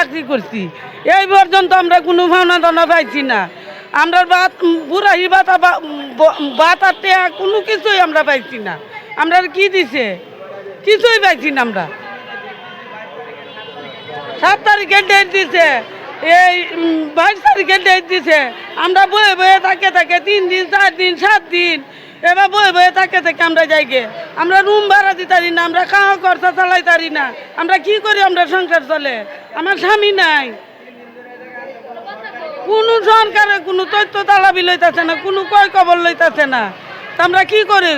চাকরি করছি। এই পর্যন্ত আমরা কোনো ভাওনা দানা পাইছি না। আমরা বাত বুড়াহি বাতা বাত আর টেয়া কোনো কিছুই আমরা পাইছি না। আমরা কি দিছে? কিছুই পাইছি না আমরা। সাত তারিখে ডেট দিছে। এই বাইশ তারিখে ডেট দিছে। আমরা বয়ে বয়ে থাকে থাকে তিন দিন, চার দিন, সাত দিন। এবার বয়ে বয়ে থাকে থেকে আমরা যাই গে। আমরা রুম ভাড়া দিতে পারি না, আমরা খাওয়া খরচা চালাই পারি না। আমরা কি করি আমরা সংসার চলে? আমার স্বামী নাই। কোনো সরকারে কোনো তথ্য তালাবি লইতাছে না, কোনো কয় খবর লইতাছে না। আমরা কি করি?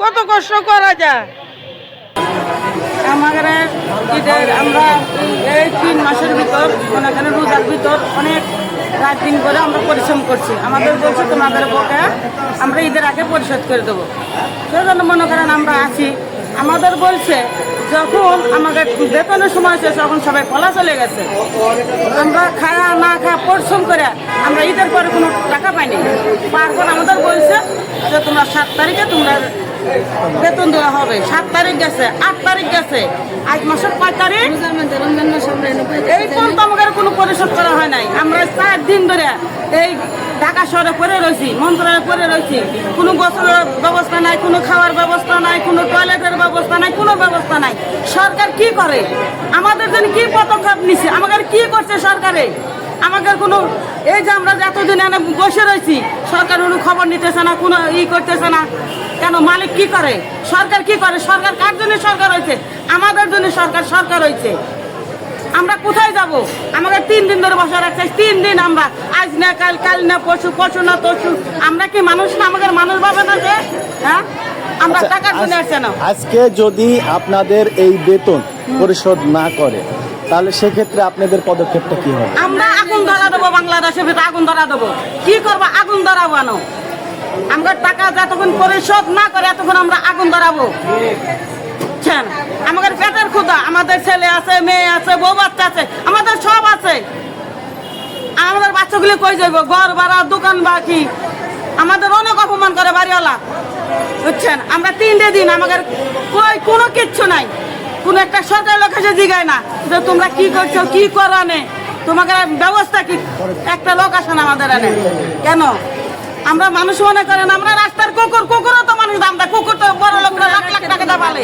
কত কষ্ট করা যায়? আমাদের ঈদের আমরা এই তিন মাসের ভিতর, মনে করেন রোজার ভিতর অনেক রাত দিন করে আমরা পরিশ্রম করছি। আমাদের বলছে তোমাদের বকে আমরা ঈদের আগে পরিশোধ করে দেবো। সেজন্য মনে করেন আমরা আছি। আমাদের বলছে, যখন আমাদের বেতনের সময় হয়েছে তখন সবাই পলা চলে গেছে। আমরা খায়া না খায়া পরিশ্রম করে আমরা ঈদের পরে কোনো টাকা পাইনি। তারপর আমাদের বলছে যে তোমরা সাত তারিখে তোমরা বেতন দেওয়া হবে। সাত তারিখ গেছে, আট তারিখ গেছে। আজ মাসের পাঁচ তারিখ? এই পর্যন্ত আমাদের কোনো পরিশোধ করা হয় নাই। আমরা চার দিন ধরে এই ঢাকা শহরে পড়ে রয়েছি, মন্ত্রণালয়ে পড়ে রয়েছি। কোনো গোসলের ব্যবস্থা নাই, কোনো খাওয়ার ব্যবস্থা নাই, কোনো টয়লেটের ব্যবস্থা নাই, কোনো ব্যবস্থা নাই। সরকার কি করে? আমাদের জন্য কি পদক্ষেপ নিচ্ছে আমাদের কি করছে সরকারে? আমাদের কোনো এই যে আমরা এতদিন এনে বসে রয়েছি সরকার কোনো খবর নিতেছে না কোনো ই করতেছে না। কেন মালিক কি করে? সরকার কি করে? সরকার কার জন্য সরকার হয়েছে? আমাদের জন্য সরকার সরকার হয়েছে। আমরা কোথায় যাব? আমাদের তিন দিন ধরে বসে রাখছে। তিন দিন আমরা আজ না কাল কাল না পশু পশু না তশু আমরা কি মানুষ না আমাদের মানুষ ভাবে না যে? হ্যাঁ? আমরা আচ্ছা, টাকার জন্য আসছে না। আজকে যদি আপনাদের এই বেতন পরিশোধ না করে তাহলে সেক্ষেত্রে আপনাদের পদক্ষেপটা কি হবে? আমরা আগুন ধরা দেবো বাংলাদেশের ভিতরে, আগুন ধরা দেবো। কি করব? আগুন ধরাবো আনো। আমরা টাকা যতক্ষণ পরিশোধ না করে এতক্ষণ আমরা আগুন ধরাবো। আমাদের পেটের ক্ষুদা আমাদের ছেলে আছে, মেয়ে আছে, বউ বাচ্চা আছে, আমাদের সব আছে। আমাদের বাচ্চাগুলি কই যাইব? ঘর ভাড়া, দোকান বাকি। আমাদের অনেক অপমান করে বাড়িওয়ালা। বুঝছেন? আমরা তিনটে দিন আমাদের কই কোনো কিচ্ছু নাই। কোনো একটা সরকারি লোক এসে জিগায় না যে তোমরা কি করছ কি করো তোমাকে ব্যবস্থা কি? একটা লোক আসে না আমাদের এনে। কেন? আমরা মানুষ মনে করেন আমরা রাস্তার কুকুর কুকুরও তো মানুষ দাম দেয়। কুকুর তো বড় লোকরা লাখ লাখ টাকা দাম পালে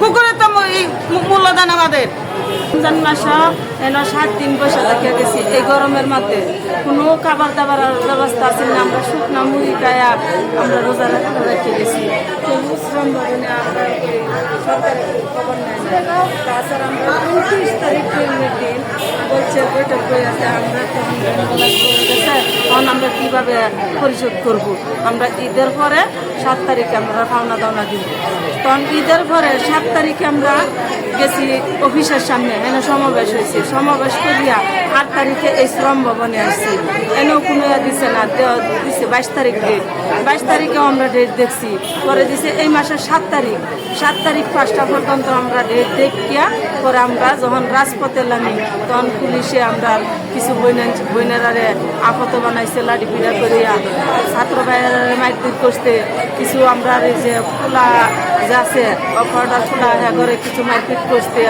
কুকুরের তো মূল্য দেন আমাদের। রমজান মাসে সাত দিন বসে থেকে গেছি। এই গরমের মধ্যে কোনো খাবার দাবার ব্যবস্থা আছে না, আমরা শুকনা মুড়ি খায়া আমরা রোজা রেখে গেছি। ভবনে আমরা সরকারের তাছাড়া আমরা তারিখ দিন বলছে হয়ে আমরা তখন আমরা কীভাবে পরিশোধ করব? আমরা ঈদের পরে সাত তারিখে আমরা পাওনা দাওনা দিব তখন ঈদের পরে সাত তারিখে আমরা গেছি অফিসের সামনে এনে সমাবেশ হয়েছে। সমাবেশ করিয়া আট তারিখে এই শ্রম ভবনে আসছি। এনেও কোনো দিছে না দিছে বাইশ তারিখ ডেট বাইশ তারিখেও আমরা ডেট দেখছি। পরে দিছে এই মাসের সাত তারিখ। সাত তারিখ পাঁচটা পর্যন্ত আমরা ডেট দেখিয়া পরে আমরা যখন রাজপথে নামি, তখন পুলিশে আমরা কিছু বইনার বইনারে আহত বানাইছে, লাঠি পিড়া করিয়া। ছাত্র ভাইয়েরা মাইতির করতে কিছু আমরা যে খোলা যে আছে অফারটা খোলা হ্যাঁ ঘরে কিছু মারপিট করতে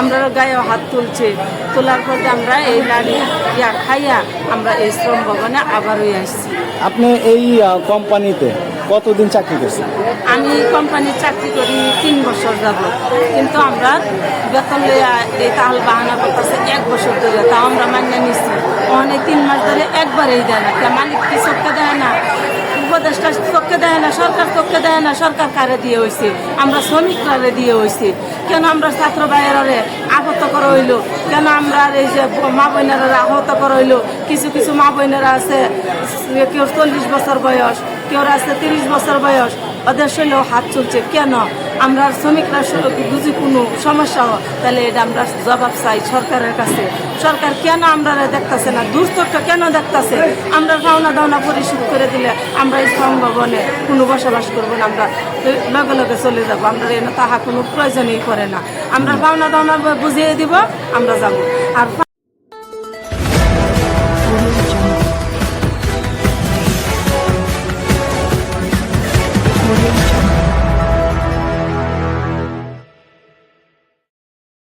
আমরা গায়ে হাত তুলছে। তোলার পরে আমরা এই লাড়ি ইয়া খাইয়া আমরা এই শ্রম ভবনে আবার হয়ে আসছি। আপনি এই কোম্পানিতে কতদিন চাকরি করছেন? আমি কোম্পানির চাকরি করি তিন বছর যাব কিন্তু আমরা বেতন এই তাহলে বাহানা করতেছে এক বছর ধরে। তাও আমরা মান্য নিচ্ছি অনেক তিন মাস ধরে একবারেই দেয় না। মালিক কি চোখকে দেয় না? উপদেষ্টা চোখকে দেয় না, সরকার চোখকে দেয় না, সরকার কারে দিয়ে হয়েছে আমরা শ্রমিক কারে দিয়ে হয়েছে কেন আমরা ছাত্র ভাইয়েরারে আহত করা হইল? কেন আমরা এই যে মা বোনেরা আহত করা হইল? কিছু কিছু মা বোনেরা আছে, কেউ চল্লিশ বছর বয়স, কেউ আছে তিরিশ বছর বয়স। ওদের শৈলেও হাত চলছে। কেন? আমরা শ্রমিকরা বুঝি কোনো সমস্যা হয়? তাহলে এটা আমরা জবাব চাই সরকারের কাছে। সরকার কেন আমরা দেখতেছে না? দুস্থটা কেন দেখতেছে? আমরা পাওনা দাওনা পরিশোধ করে দিলে আমরা এই শ্রম ভবনে কোনো বসবাস করব না আমরা লগে লগে চলে যাব। আমরা এনে তাহা কোনো প্রয়োজনই করে না। আমরা পাওনা দাওনা বুঝিয়ে দিব আমরা যাব। আর